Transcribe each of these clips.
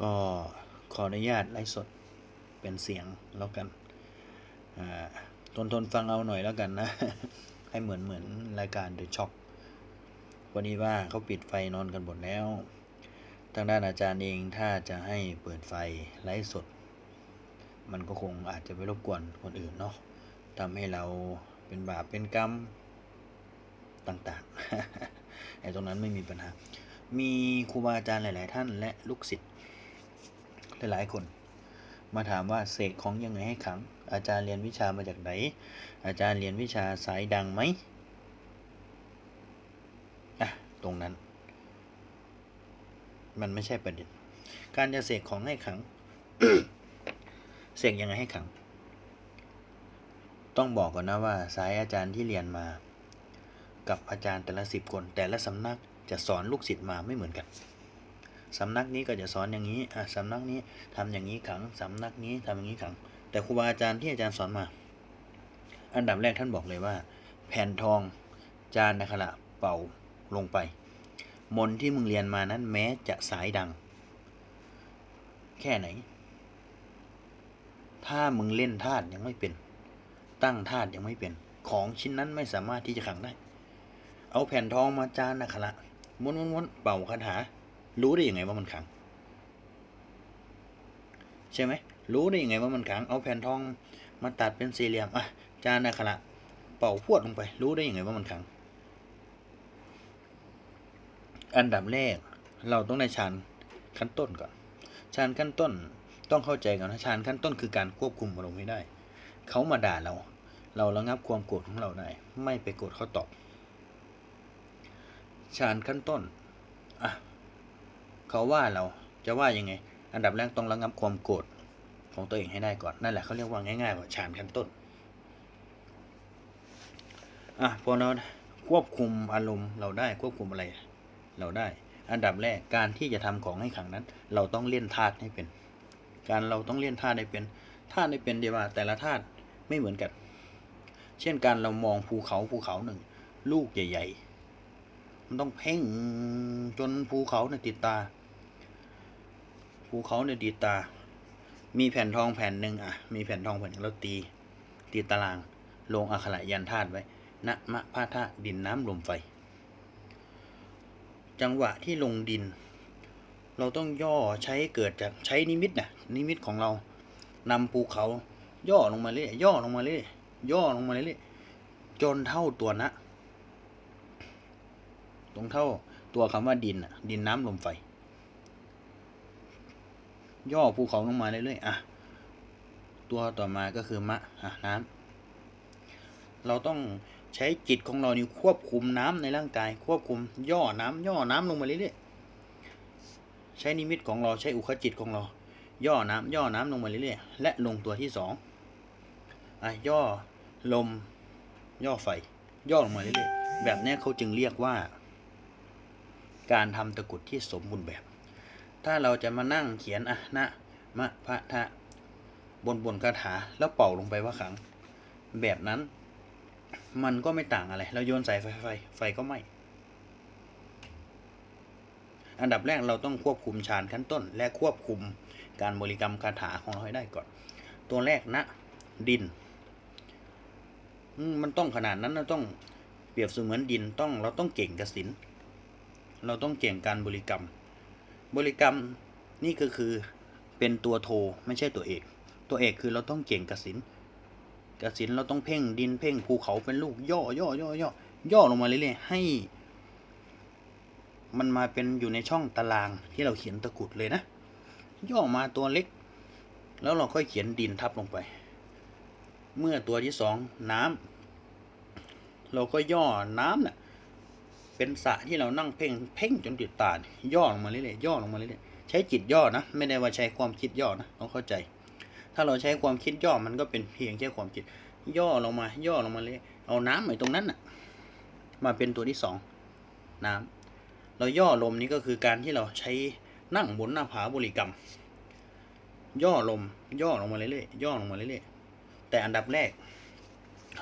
ก็ขออนุญาตไลฟ์สดเป็นเสียงแล้วกันอ่าทนทนฟังเอาหน่อยแล้วกันนะ ให้เหมือนเหมือนรายการ The Shock วันนี้ว่าเขาปิดไฟนอนกันหมดแล้ว ทางด้านอาจารย์เองถ้าจะให้เปิดไฟไลฟ์สด มันก็คงอาจจะไปรบกวนคนอื่นเนาะทำให้เราเป็นบาปเป็นกรรมต่างๆไอ้ตรงนั้นไม่มีปัญหา มีครูบาอาจารย์หลาย ๆ ท่านและลูกศิษย์ หลายๆ คน มาถามว่าเสกของยังไงให้ขัง อาจารย์เรียนวิชามาจากไหน อาจารย์เรียนวิชาสายดังไหมอะตรงนั้น มันไม่ใช่ประเด็น การจะเสกของให้ขัง เสกยังไงให้ขัง ต้องบอกก่อนนะว่า สายอาจารย์ที่เรียนมา กับอาจารย์แต่ละสิบคน แต่ละสำนักจะสอนลูกศิษย์มาไม่เหมือนกัน สำนักนี้ก็จะสอนอย่างนี้อะสำนักนี้ทำอย่างนี้ขังสำนักนี้ทำอย่างนี้ขัง แต่ครูบาอาจารย์ที่อาจารย์สอนมา อันดับแรกท่านบอกเลยว่า แผ่นทองจานนะขณะเป่าลงไป มนที่มึงเรียนมานั้นแม้จะสายดัง แค่ไหน ถ้ามึงเล่นธาตุยังไม่เป็น ตั้งธาตุยังไม่เป็น ของชิ้นนั้นไม่สามารถที่จะขังได้ เอาแผ่นทองมาจานนะขณะม้วนม้วนม้วนเป่าคาถา รู้ได้ยังไงว่ามันขัง ใช่ไหมรู้ได้ยังไงว่ามันขัง เอาแผ่นทองมาตัดเป็นสี่เหลี่ยมอะจานนะขณะเป่าพวดลงไป รู้ได้ยังไงว่ามันขัง อันดับแรก เราต้องได้ฌานขั้นต้นก่อนฌานขั้นต้นต้องเข้าใจก่อนนะฌานขั้นต้นคือการควบคุมอารมณ์ให้ได้ เขามาด่าเรา เราระงับความโกรธของเราได้ ไม่ไปโกรธเขาตอบฌานขั้นต้นอะ เขาว่าเราจะว่ายังไง อันดับแรกต้องระงับความโกรธของตัวเองให้ได้ก่อน นั่นแหละเขาเรียกว่าง่ายๆว่าฌานขั้นต้น อะพอเราควบคุมอารมณ์เราได้ควบคุมอะไร เราได้ อันดับแรกการที่จะทำของให้ขังนั้น เราต้องเล่นธาตุให้เป็น การเราต้องเล่นธาตุให้เป็นธาตุให้เป็นเดียวว่าแต่ละธาตุไม่เหมือนกัน เช่นการเรามองภูเขาภูเขาหนึ่ง ลูกใหญ่ ๆ มันต้องเพ่งจนภูเขาเนี่ยติดตา ภูเขาเนี่ยติดตา มีแผ่นทองแผ่นหนึ่งอะ มีแผ่นทองแผ่นหนึ่งเราตี ตีตาราง ลงอักขระยันธาตุไว้นะมะพะทะดินน้ำลมไฟ จังหวะที่ลงดิน เราต้องย่อใช้เกิดจากใช้นิมิตนะนิมิตของเรานำภูเขา ย่อลงมาเรื่อยย่อลงมาเรื่อยย่อลงมาเรื่อยจนเท่าตัวนะ ตรงเท่าตัวคำว่าดินน่ะดินน้ำลมไฟ ย่อภูเขาลงมาเรื่อยๆอะตัวต่อมาก็คือมะอะน้ำเราต้องใช้จิตของเรานี่ควบคุมน้ำในร่างกาย ควบคุมย่อน้ำย่อน้ำลงมาเรื่อยๆใช้นิมิตของเราใช้อุคจิตของเรา ย่อน้ำย่อน้ำลงมาเรื่อยๆและลงตัวที่สองอะย่อลม ย่อไฟ ย่อลงมาเรื่อยๆแบบนี้เขาจึงเรียกว่า การทำตะกุดที่สมบูรณ์แบบ ถ้าเราจะมานั่งเขียนอะนะมะพะทะบนบนคาถาแล้วเป่าลงไปว่าขัง แบบนั้น มันก็ไม่ต่างอะไร เราโยนใส่ไฟไฟไฟก็ไหม้อันดับแรกเราต้องควบคุมฌานขั้นต้น และควบคุมการบริกรรมคาถาของเราให้ได้ก่อน ตัวแรกนะ ดินมมันต้องขนาดนั้นเราต้องเปรียบเสมือนดินต้องเราต้องเก่งกสินเราต้องเก่งการบริกรรม บริกรรมนี่ก็คือเป็นตัวโทไม่ใช่ตัวเอก ตัวเอกคือเราต้องเก่งกสินกสินเราต้องเพ่งดินเพ่งภูเขาเป็นลูกย่อย่อย่อย่อย่อลงมาเรื่อยๆให้ มันมาเป็นอยู่ในช่องตารางที่เราเขียนตะกุดเลยนะ ย่อมาตัวเล็ก แล้วเราค่อยเขียนดินทับลงไป เมื่อตัวที่สองน้ำเราก็ย่อน้ำน่ะ เป็นสะที่เรานั่งเพ่งเพ่งจนติดตานย่อลงมาเรื่อยๆย่อลงมาเรื่อยๆใช้จิตย่อนะ ไม่ได้ว่าใช้ความคิดย่อนะต้องเข้าใจ ถ้าเราใช้ความคิดย่อมันก็เป็นเพียงแค่ความคิด ย่อลงมา ย่อลงมาเลยเอาน้ำไอ้ตรงนั้นน่ะ มาเป็นตัวที่สองน้ำเราย่อลมนี้ก็คือการที่เราใช้นั่งบนหน้าผาบริกรรม ย่อลม ย่อลงมาเรื่อยๆย่อลงมาเรื่อยๆแต่อันดับแรก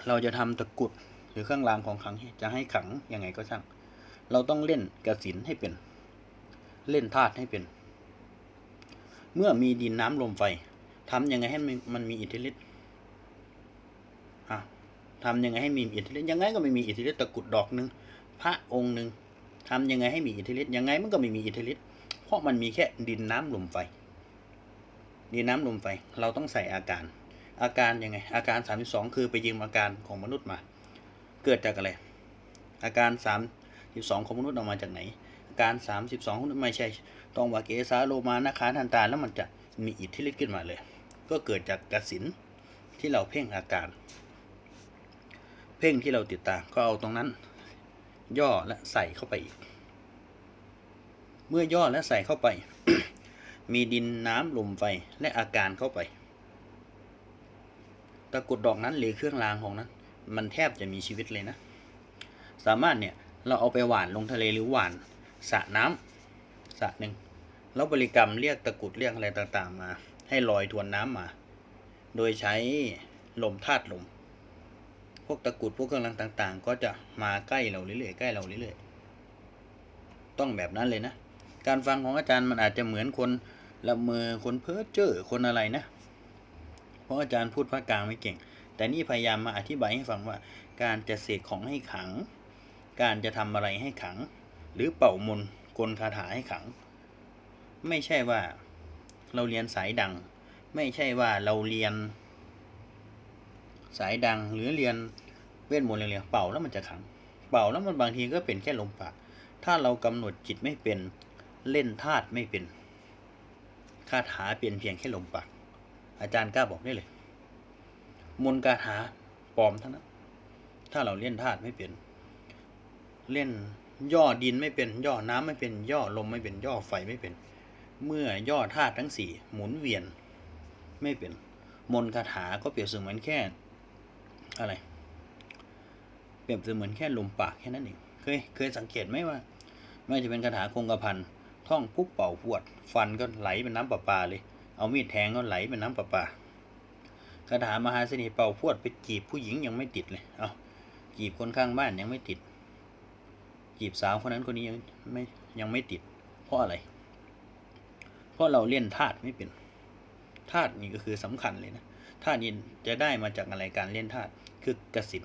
เราจะทำตะกรุดหรือเครื่องรางของขังจะให้ขังยังไงก็ช่าง เราต้องเล่นกสินให้เป็น เล่นธาตุให้เป็น เมื่อมีดินน้ำลมไฟทำยังไงให้มันมีอิทธิฤทธิ์อะทำยังไงให้มีอิทธิฤทธิ์ยังไงก็ไม่มีอิทธิฤทธิ์ตะกุดดอกหนึ่งพระองค์หนึ่งทำยังไงให้มีอิทธิฤทธิ์ยังไงมันก็ไม่มีอิทธิฤทธิ์เพราะมันมีแค่ดินน้ำลมไฟ ดินน้ำลมไฟ เราต้องใส่อาการ อาการยังไง อาการ32คือไปยืมอาการของมนุษย์มา เกิดจากอะไร อาการ 32 ของมนุษย์เอามาจากไหนอาการ 32ของมนุษย์ไม่ใช่ต้องว่าเกสาโลมานาคาทันตาแล้วมันจะมีอิทธิฤทธิ์ขึ้นมาเลย ก็เกิดจากกสินที่เราเพ่งอาการ เพ่งที่เราติดตามก็เอาตรงนั้น ย่อและใส่เข้าไปอีก เมื่อย่อและใส่เข้าไป มีดินน้ำลมไฟและอาการเข้าไปตะกรุดดอกนั้นหรือเครื่องรางของนั้น มันแทบจะมีชีวิตเลยนะ สามารถเนี่ย เราเอาไปหวานลงทะเลหรือหวานสระน้ำสระหนึ่งแล้วบริกรรมเรียกตะกุดเรียกอะไรต่างๆมา ให้ลอยทวนน้ำมา โดยใช้ลมธาตุลม พวกตะกุดพวกเครื่องรางต่าง ๆ ก็จะมาใกล้เราเรื่อยๆใกล้เราเรื่อยๆต้องแบบนั้นเลยนะ การฟังของอาจารย์มันอาจจะเหมือนคนละเมอคนเพ้อเจ้อคนอะไรนะ เพราะอาจารย์พูดภาคกลางไม่เก่ง แต่นี่พยายามมาอธิบายให้ฟังว่า การจะเสกของให้ขัง การจะทำอะไรให้ขัง หรือเป่ามนกลคาถาให้ขัง ไม่ใช่ว่าเราเรียนสายดัง ไม่ใช่ว่าเราเรียน สายดังหรือเรียนเวทมนต์เรียนๆเป่าแล้วมันจะขัง เป่าแล้วมันบางทีก็เป็นแค่ลมปากถ้าเรากำหนดจิตไม่เป็นเล่นธาตุไม่เป็นคาถาเป็นเพียงแค่ลมปากอาจารย์กล้าบอกได้เลย มนต์คาถาปลอมทั้งนั้นถ้าเราเล่นธาตุไม่เป็น เล่นย่อดินไม่เป็นย่อน้ำไม่เป็นย่อลมไม่เป็นย่อไฟไม่เป็น เมื่อย่อธาตุทั้งสี่หมุนเวียนไม่เป็น มนคาถาก็เปรียบเสมือนแค่ อะไร เปรียบเสมือนแค่ลมปากแค่นั้นเองเคยเคยสังเกตไหมว่า ไม่ว่าจะเป็นคาถาคงกระพันท่องปุ๊บเป่าพวด ฟันก็ไหลเป็นน้ำประปาเลย เอามีดแทงก็ไหลเป็นน้ำประปาคาถามหาเสน่ห์เป่าพวดไปจีบผู้หญิงยังไม่ติดเลย เอาจีบคนข้างบ้านยังไม่ติด จีบสาวคนนั้นคนนี้ยังไม่ยังไม่ติด เพราะอะไร เพราะเราเล่นธาตุไม่เป็นธาตุนี่ก็คือสำคัญเลยนะธาตุนี้จะได้มาจากอะไรการเล่นธาตุคือกสิน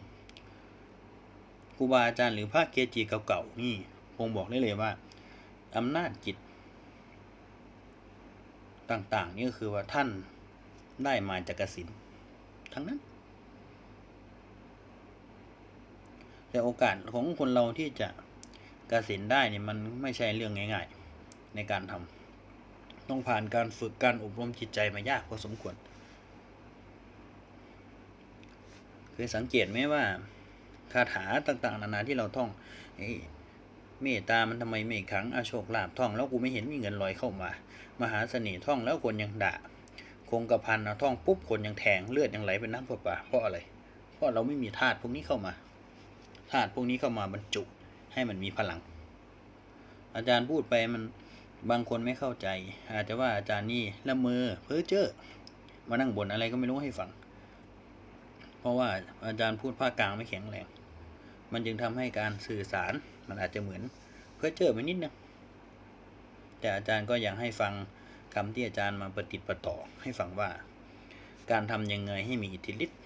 ครูบาอาจารย์หรือพระเกจิเก่าๆนี่ผมบอกได้เลยว่าอำนาจจิต ต่างๆ นี่ก็คือว่าท่านได้มาจากกสินทั้งนั้น แต่โอกาสของคนเราที่จะ กสินได้เนี่ยมันไม่ใช่เรื่องง่าย ๆ ในการทำต้องผ่านการฝึกการอบรมจิตใจมายากพอสมควรเคยสังเกตไหมว่าคาถาต่างๆ นานาที่เราท่องเอ้เมตตามันทำไมไม่ขังอาโชคลาภท่อง แล้วกูไม่เห็นมีเงินลอยเข้ามา มหาเสน่ห์ท่องแล้วคนยังด่าคงกระพันเอาท่องปุ๊บคนยังแทงเลือดยังไหลเป็นน้ำประปาเพราะอะไร เพราะเราไม่มีธาตุพวกนี้เข้ามาธาตุพวกนี้เข้ามาบรรจุ ให้มันมีพลัง อาจารย์พูดไปมันบางคนไม่เข้าใจ อาจจะว่าอาจารย์นี่ละเมอเพ้อเจ้อมานั่งบ่นอะไรก็ไม่รู้ให้ฟัง เพราะว่าอาจารย์พูดภาคกลางไม่แข็งแรง มันจึงทำให้การสื่อสารมันอาจจะเหมือนเพ้อเจ้อไปนิดนึงแต่อาจารย์ก็อยังให้ฟังคำที่อาจารย์มาประติดประต่อให้ฟังว่า การทำยังไงให้มีอิทธิฤทธิ์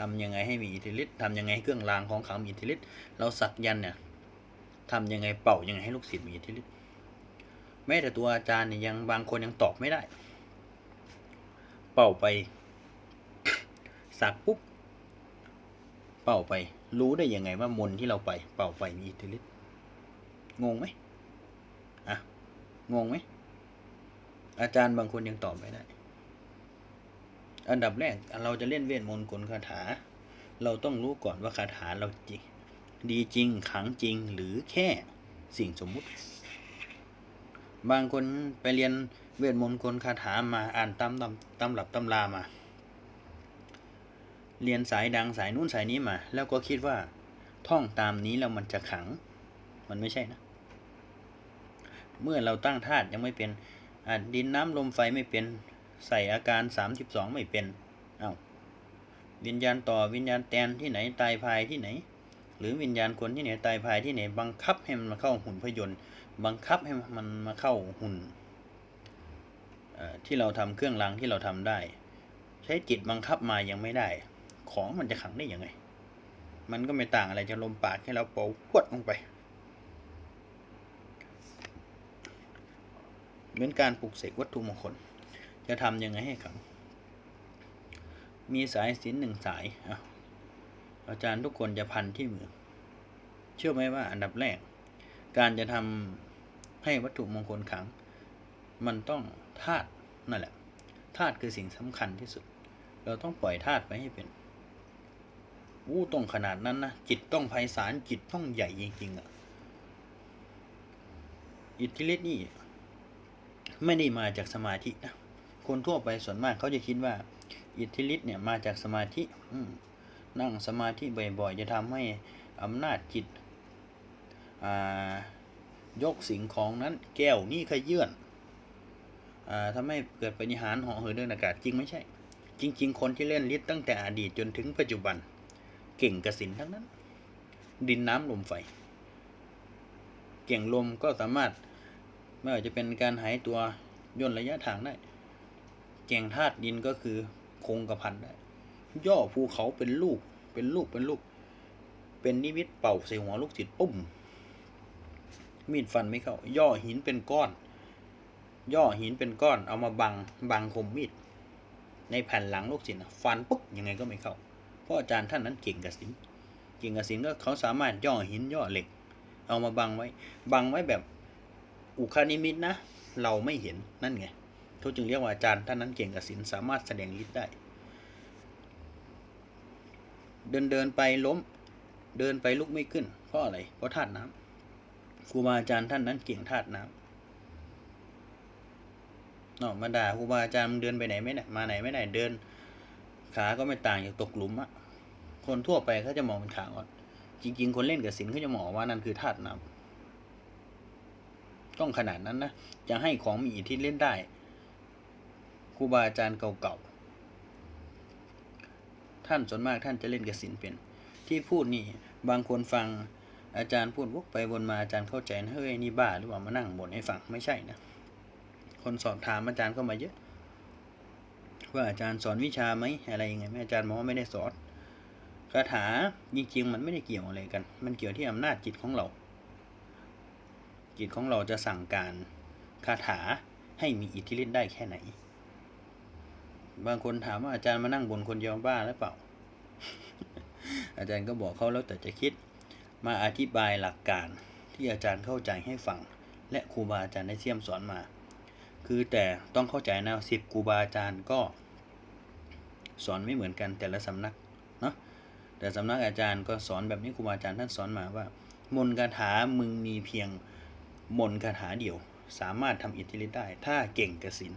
ทำยังไงให้มีอิทธิฤทธิ์ทำยังไงให้เครื่องรางของขลังมีอิทธิฤทธิ์เราสักยันเนี่ยทำยังไงเป่ายังไงให้ลูกศิษย์มีอิทธิฤทธิ์แม้แต่ตัวอาจารย์เนี่ยยังบางคนยังตอบไม่ได้ เป่าไป สักปุ๊บเป่าไป รู้ได้ยังไงว่ามนต์ที่เราไป เป่าไปมีอิทธิฤทธิ์งงไหมอะงงไหมอาจารย์บางคนยังตอบไม่ได้ อันดับแรกเราจะเล่นเวทมนต์กลคาถา เราต้องรู้ก่อนว่าคาถาเราจริงดีจริงขังจริงหรือแค่สิ่งสมมุติ บางคนไปเรียนเวทมนต์กลคาถามาอ่านตำตำตำหลับตำรามา เรียนสายดังสายนู้นสายนี้มา แล้วก็คิดว่าท่องตามนี้แล้วมันจะขัง มันไม่ใช่นะ เมื่อเราตั้งธาตุยังไม่เป็นดินน้ำลมไฟไม่เป็น ใส่อาการสามสิบสองไม่เป็น เอา้าวิญญาณต่อวิญญาณแตนที่ไหนตายภายที่ไหน หรือวิญญาณคนที่ไหนตายภายที่ไหน บังคับให้มันมาเข้าหุ่นพยนต์ บังคับให้มันมาเข้าหุ่นที่เราทำเครื่องรางที่เราทำได้ ใช้จิตบังคับมายังไม่ได้ ของมันจะขังได้ยังไง มันก็ไม่ต่างอะไรจะลมปากให้เราเป่าพวดลงไป เหมือนการปลุกเสกวัตถุมงคล จะทำยังไงให้ขังมีสายสินหนึ่งสายอะอาจารย์ทุกคนจะพันที่มือ เชื่อไหมว่าอันดับแรก การจะทำให้วัตถุมงคลขัง มันต้องธาตุนั่นแหละธาตุคือสิ่งสำคัญที่สุด เราต้องปล่อยธาตุไปให้เป็นอู้ต้องขนาดนั้นนะจิตต้องไพศาลจิตต้องใหญ่จริงๆอะอิทธิฤทธิ์นี่ ไม่ได้มาจากสมาธินะ คนทั่วไปส่วนมากเขาจะคิดว่า อิทธิฤทธิ์เนี่ยมาจากสมาธินั่งสมาธิบ่อยๆ จะทำให้อำนาจจิตยกสิ่งของนั้นแก้วนี่ขยื่นอ่าทำให้เกิดปฏิหารหาะเหินเดินอากาศจริงไม่ใช่ จริง ๆ คนที่เล่นฤทธิ์ตั้งแต่อดีตจนถึงปัจจุบัน เก่งกระสินทั้งนั้น ดินน้ำลมไฟ เก่งลมก็สามารถไม่ว่าจะเป็นการหายตัวย่นระยะทางได้ เก่งธาตุดินก็คือคงกระพันได้ย่อภูเขาเป็นลูก เป็นลูกเป็นลูก เป็นนิมิตเป่าใส่หัวลูกศิษย์ปุ้ม มีดฟันไม่เข้า ย่อหินเป็นก้อน ย่อหินเป็นก้อน เอามาบังบังคมมีด ในแผ่นหลังลูกศิษย์ฟันปุ๊บยังไงก็ไม่เข้า เพราะอาจารย์ท่านนั้นเก่งกับศิลป์เก่งกับศิลป์ก็เขาสามารถย่อหินย่อเหล็ก เอามาบังไว้ บังไว้แบบอุคานิมิตนะ เราไม่เห็นนั่นไง เขาจึงเรียกว่าอาจารย์ท่านนั้นเก่งกับศิลป์สามารถแสดงฤทธิ์ได้ เดินเดินไปล้ม เดินไปลุกไม่ขึ้น เพราะอะไร เพราะธาตุน้ำครูบาอาจารย์ท่านนั้นเก่งธาตุน้ำนาะมาด่าครูบาอาจารย์เดินไปไหนไม่ได้มาไหนไม่ได้เดิน ขาก็ไม่ต่างจากตกหลุมอะคนทั่วไปเขาจะมองเป็นขาอ่อนจริง ๆ คนเล่นกับศิลป์เขาจะมองว่านั่นคือธาตุน้ำต้องขนาดนั้นนะจะให้ของมีอิทธิเล่นได้ รูบาอาจารย์เก่าๆ ท่านส่วนมากท่านจะเล่นกสินเป็น ที่พูดนี่บางคนฟังอาจารย์พูดวกไปวนมาอาจารย์เข้าใจนะเฮ้ยนี่บ้าหรือว่ามานั่งบ่นให้ฟังไม่ใช่นะ คนสอบถามอาจารย์เข้ามาเยอะ ว่าอาจารย์สอนวิชาไหมอะไรยังไงไหมอาจารย์บอกว่าไม่ได้สอนคาถาจริงๆมันไม่ได้เกี่ยวอะไรกัน มันเกี่ยวที่อำนาจจิตของเรา จิตของเราจะสั่งการคาถาให้มีอิทธิฤทธิ์ได้แค่ไหน บางคนถามว่าอาจารย์มานั่งบนคนเดียวบ้าหรือเปล่า อาจารย์ก็บอกเขาแล้วแต่จะคิด มาอธิบายหลักการที่อาจารย์เข้าใจให้ฟัง และครูบาอาจารย์ได้เสี่ยมสอนมา คือแต่ต้องเข้าใจนะสิบครูบาอาจารย์ก็ สอนไม่เหมือนกันแต่ละสำนักเนาะแต่สำนักอาจารย์ก็สอนแบบนี้ครูบาอาจารย์ท่านสอนมาว่า มนต์คาถามึงมีเพียงมนต์คาถาเดียว สามารถทำอิทธิฤทธิ์ได้ ถ้าเก่งกสิน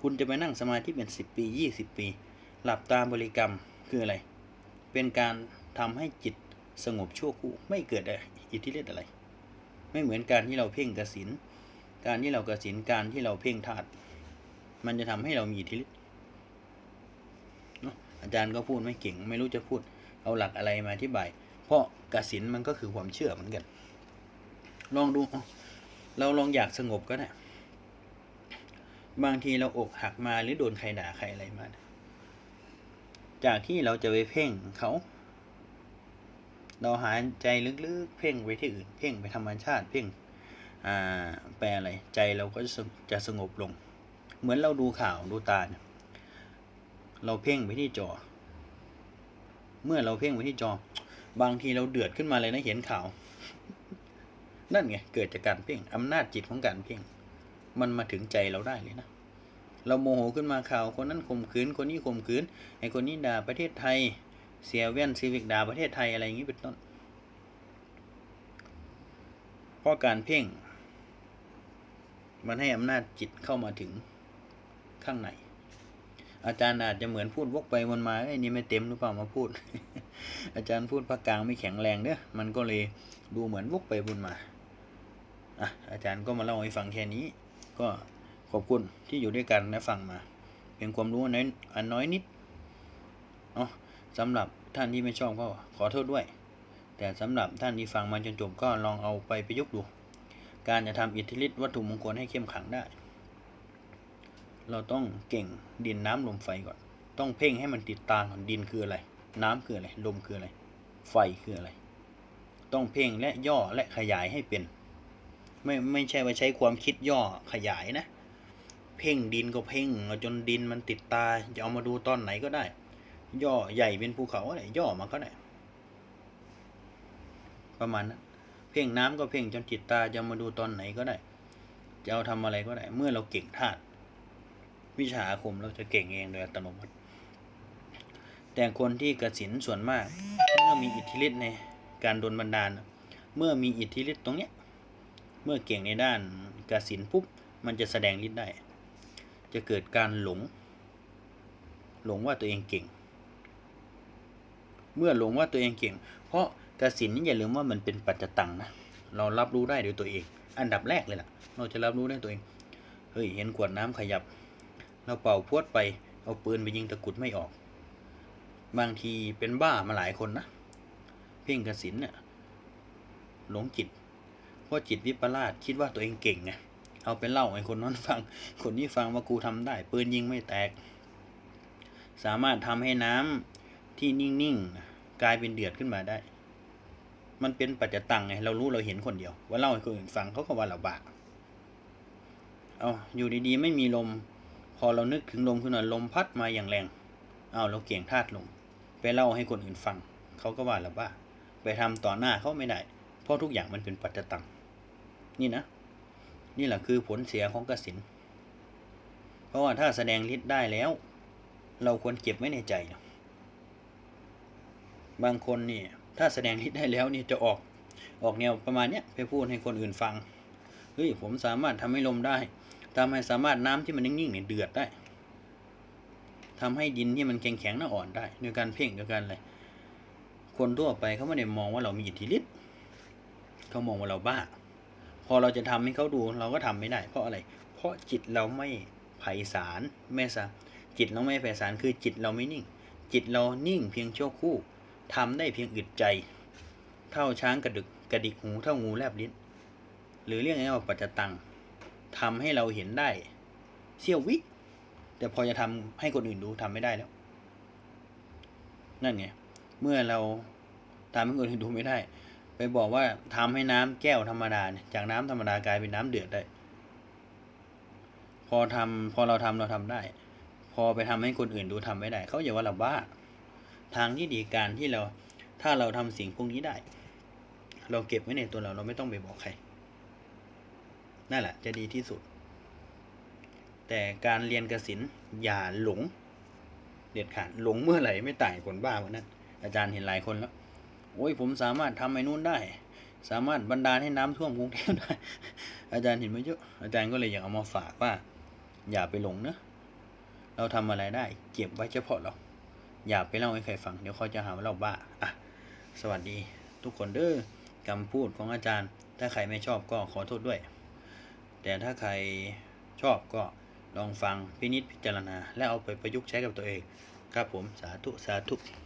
คุณจะไปนั่งสมาธิเป็นสิบปียี่สิบปี หลับตาบริกรรมคืออะไร เป็นการทำให้จิตสงบชั่วครู่ไม่เกิดอิทธิฤทธิ์อะไร ไม่เหมือนการที่เราเพ่งกสินการที่เรากสินการที่เราเพ่งธาตุมันจะทำให้เรามีอิทธิฤทธิ์เนาะอาจารย์ก็พูดไม่เก่ง ไม่รู้จะพูดเอาหลักอะไรมาอธิบาย เพราะกสินมันก็คือความเชื่อเหมือนกัน ลองดูเราลองอยากสงบก็ได้ บางทีเราอกหักมาหรือโดนใครด่าใครอะไรมา จากที่เราจะไปเพ่งเขา เราหายใจลึกๆ เพ่งไปที่อื่น เพ่งไปธรรมชาติ เพ่ง อ่า แปลอะไร ใจเราก็จะจะสงบลง เหมือนเราดูข่าวดูตาเนี่ยเราเพ่งไปที่จอ เมื่อเราเพ่งไปที่จอ บางทีเราเดือดขึ้นมาเลยนะเห็นข่าว นั่นไง เกิดจากการเพ่งอำนาจจิตของการเพ่ง มันมาถึงใจเราได้เลยนะ เราโมโหขึ้นมาข่าวคนนั้นข่มขืนคนนี้ข่มขืนไอ้คนนี้ด่าประเทศไทย เสียแว่นซีวิกด่าประเทศไทยอะไรอย่างนี้เป็นต้นเพราะการเพ่ง มันให้อำนาจจิตเข้ามาถึงข้างในอาจารย์อาจจะเหมือนพูดวกไปวนมาไอ้นี่ไม่เต็มหรือเปล่ามาพูด อาจารย์พูดภาคกลางไม่แข็งแรงเด้อมันก็เลยดูเหมือนวกไปวนมาอะอาจารย์ก็มาเล่าให้ฟังแค่นี้ ก็ขอบคุณที่อยู่ด้วยกันและฟังมา เป็นความรู้น้อยอันน้อยนิดเนาะสำหรับท่านที่ไม่ชอบก็ขอโทษด้วย แต่สำหรับท่านที่ฟังมาจนจบก็ลองเอาไปประยุกต์ดู การจะทำอิทธิฤทธิ์วัตถุมงคลให้เข้มขังได้ เราต้องเก่งดินน้ำลมไฟก่อน ต้องเพ่งให้มันติดตาก่อนดินคืออะไร น้ำคืออะไร ลมคืออะไร ไฟคืออะไร ต้องเพ่งและย่อและขยายให้เป็น ไม่ไม่ใช่ว่าใช้ความคิดย่อขยายนะ เพ่งดินก็เพ่งจนดินมันติดตาจะเอามาดูตอนไหนก็ได้ ย่อใหญ่เป็นภูเขาอะไรย่อมาก็ได้ ประมาณนั้นเพ่งน้ำก็เพ่งจนจิตตาจะเอามาดูตอนไหนก็ได้ จะเอาทำอะไรก็ได้ เมื่อเราเก่งธาตุวิชาอาคมเราจะเก่งเองโดยอัตโนมัติแต่คนที่กระสินส่วนมาก เมื่อมีอิทธิฤทธิ์ในการโดนบันดาล เมื่อมีอิทธิฤทธิ์ตรงเนี้ย เมื่อเก่งในด้านกสินปุ๊บมันจะแสดงฤทธิ์ได้ จะเกิดการหลง หลงว่าตัวเองเก่ง เมื่อหลงว่าตัวเองเก่ง เพราะกสินนี่อย่าลืมว่ามันเป็นปัจจตังนะเรารับรู้ได้ด้วยตัวเอง อันดับแรกเลยล่ะ เราจะรับรู้ได้ตัวเองเฮ้ยเห็นขวดน้ำขยับ เราเป่าพวดไปเอาปืนไปยิงตะกุดไม่ออก บางทีเป็นบ้ามาหลายคนนะเพ่งกสินเนี่ยหลงจิต พราะจิตวิปลาสคิดว่าตัวเองเก่งไงเอาไปเล่าให้คนนั้นฟัง คนนี้ฟังว่ากูทำได้ ปืนยิงไม่แตก สามารถทำให้น้ำที่นิ่งๆกลายเป็นเดือดขึ้นมาได้ มันเป็นปัจจตังไง เรารู้เราเห็นคนเดียว ว่าเล่าให้คนอื่นฟังเขาก็ว่าเราบ้าเอาอยู่ดีๆไม่มีลม พอเรานึกถึงลมขึ้นมาลมพัดมาอย่างแรง เอาเราเกี่ยงธาตุลมไปเล่าให้คนอื่นฟังเขาก็ว่าเราบ้าไปทำต่อหน้าเขาไม่ได้ เพราะทุกอย่างมันเป็นปัจจตัง นี่นะ นี่แหละคือผลเสียของกสิน เพราะว่าถ้าแสดงฤทธิ์ได้แล้ว เราควรเก็บไว้ในใจนะบางคนนี่ถ้าแสดงฤทธิ์ได้แล้วนี่จะออกออกแนวประมาณเนี้ยไปพูดให้คนอื่นฟังเฮ้ยผมสามารถทำให้ลมได้ทำให้สามารถน้ำที่มันนิ่งๆเนี่ยเดือดได้ทำให้ดินที่มันแข็งๆน่ะอ่อนได้โดยการเพ่งโดยการอะไรคนทั่วไปเขาไม่ได้มองว่าเรามีอิทธิฤทธิ์เขามองว่าเราบ้า พอเราจะทำให้เขาดูเราก็ทำไม่ได้ เพราะอะไร เพราะจิตเราไม่ไพศาลแม่ซะจิตเราไม่ไพศาลคือจิตเราไม่นิ่ง จิตเรานิ่งเพียงชั่วคู่ทำได้เพียงอึดใจ เท่าช้างกระดึกกระดิกหูเท่างูแลบลิ้น หรือเรียกง่ายว่าปัจจตังทำให้เราเห็นได้เสี้ยววิ แต่พอจะทำให้คนอื่นดูทำไม่ได้แล้ว นั่นไง เมื่อเราทำให้คนอื่นดูไม่ได้ ไปบอกว่าทำให้น้ำแก้วธรรมดาเนี่ยจากน้ำธรรมดากลายเป็นน้ำเดือดได้ พอทำพอเราทำเราทำได้ พอไปทำให้คนอื่นดูทำไม่ได้ เขาอย่าว่าเราบ้า ทางที่ดีการที่เราถ้าเราทำสิ่งพวกนี้ได้ เราเก็บไว้ในตัวเราเราไม่ต้องไปบอกใครนั่นแหละจะดีที่สุด แต่การเรียนกสินอย่าหลง เด็ดขาดหลงเมื่อไหร่ไม่ต่างคนบ้าวันนั้นอาจารย์เห็นหลายคนแล้ว โอ้ยผมสามารถทำไอ้นู่นได้ สามารถบรรดาให้น้ำท่วมกรุงเทพได้ อาจารย์เห็นมเยอะอาจารย์ก็เลยอยากเอามาฝากว่า อย่าไปหลงนะเราทำอะไรได้ เก็บไว้เฉพาะเรา อย่าไปเล่าให้ใครฟังเดี๋ยวเขาจะหาว่าเราบ้าอะสวัสดี ทุกคนเด้อคำพูดของอาจารย์ ถ้าใครไม่ชอบก็ขอโทษด้วย แต่ถ้าใครชอบก็ลองฟังพินิจพิจารณา และเอาไปประยุกต์ใช้กับตัวเอง ครับผมสาธุ สาธุ